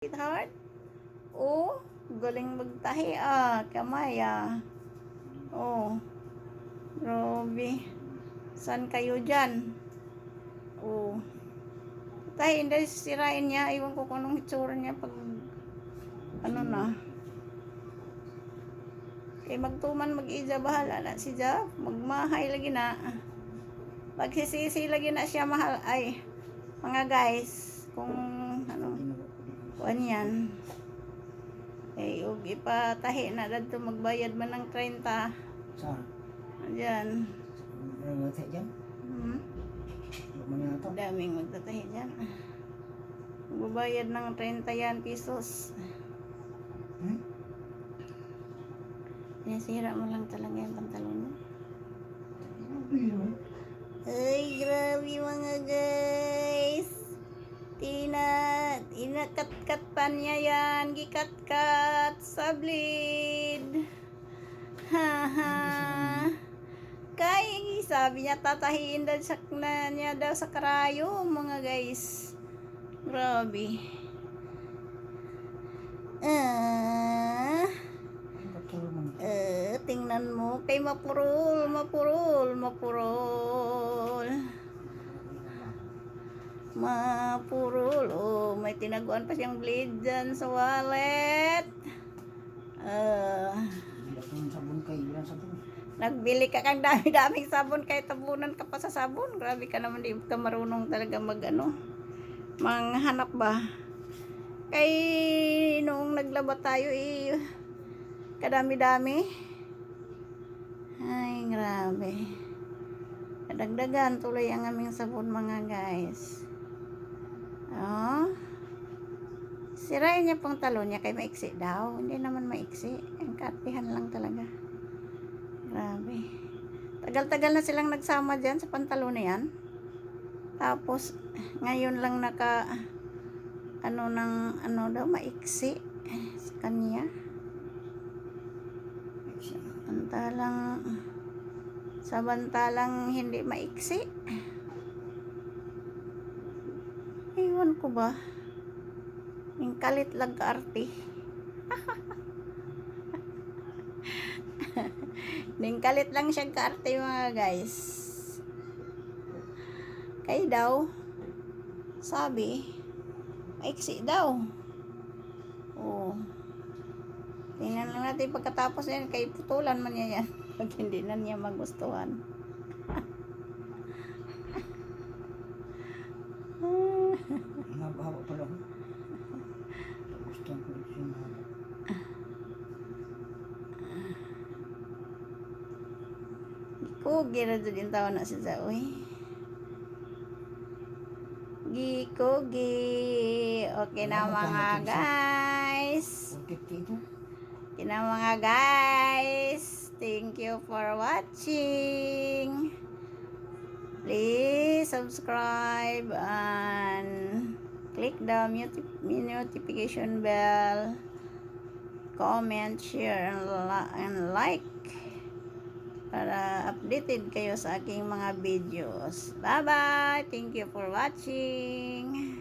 Sweetheart? Oh, galing magtahi ah. Kamay ah. Oh. Grabe. Saan kayo dyan? Oh. Tahi, hindi sisirain niya. Iwan ko kung anong itsura niya pag ano na. Kay magtuman mag-ija bahala na si Ja. Magmahay lagi na. Pagsisisi lagi na siya mahal. Ay, mga guys, kung kuan yan. Eh, ug ipatahi na dadto magbayad man ng 30. Saan? Ayan. Ano nga dyan? Hmm. Ano? Daming magtatahi dyan. Magbabayad ng 30 yan pesos. Hmm? Sinisira mo lang talaga yung pantalon mo. Ano? Ay, grabe mga guys. Inakat-kat pa niya yan. Gikat-kat sa bleed. Ha ha. Kay, sabi niya tatahiin daw sa, na niya daw sa karayo, mga guys. Grabe. Ah. Mo. Eh, tingnan mo. Kay mapurol, mapurol, mapurol. Mapurol. Oh, may tinaguan pa siyang blade dyan sa wallet. Sabon. nagbili ka kang dami-daming sabon kaya tabunan ka pa sa sabon. Grabe ka naman, di ka marunong talaga mag ano, manghanap ba. Kay noong naglaba tayo eh, kadami-dami. Ay, grabe. Kadagdagan tuloy ang aming sabon mga guys. Oh. Sirain niya pong talon niya kay maiksi daw. Hindi naman maiksi. Ang kapihan lang talaga. Grabe. Tagal-tagal na silang nagsama dyan sa pantalon na yan. Tapos, ngayon lang naka, ano ng, ano daw, maiksi sa kanya. Samantalang, samantalang hindi maiksi. Ewan ko ba? Yung kalit lang ka arte. Ning kalit lang siya kaarte mga guys. Kay daw, sabi, maiksi daw. Oh. Tingnan lang natin pagkatapos yan, kay putulan man niya yan. Pag hindi na niya magustuhan. Kugi na dyan yung tawa na si Zaoy. Gikugi. Okay na mga guys. 450 ito. Okay na mga guys. Thank you for watching. Please subscribe and click the noti- notification bell. Comment, share, and like para updated kayo sa aking mga videos. Bye-bye! Thank you for watching!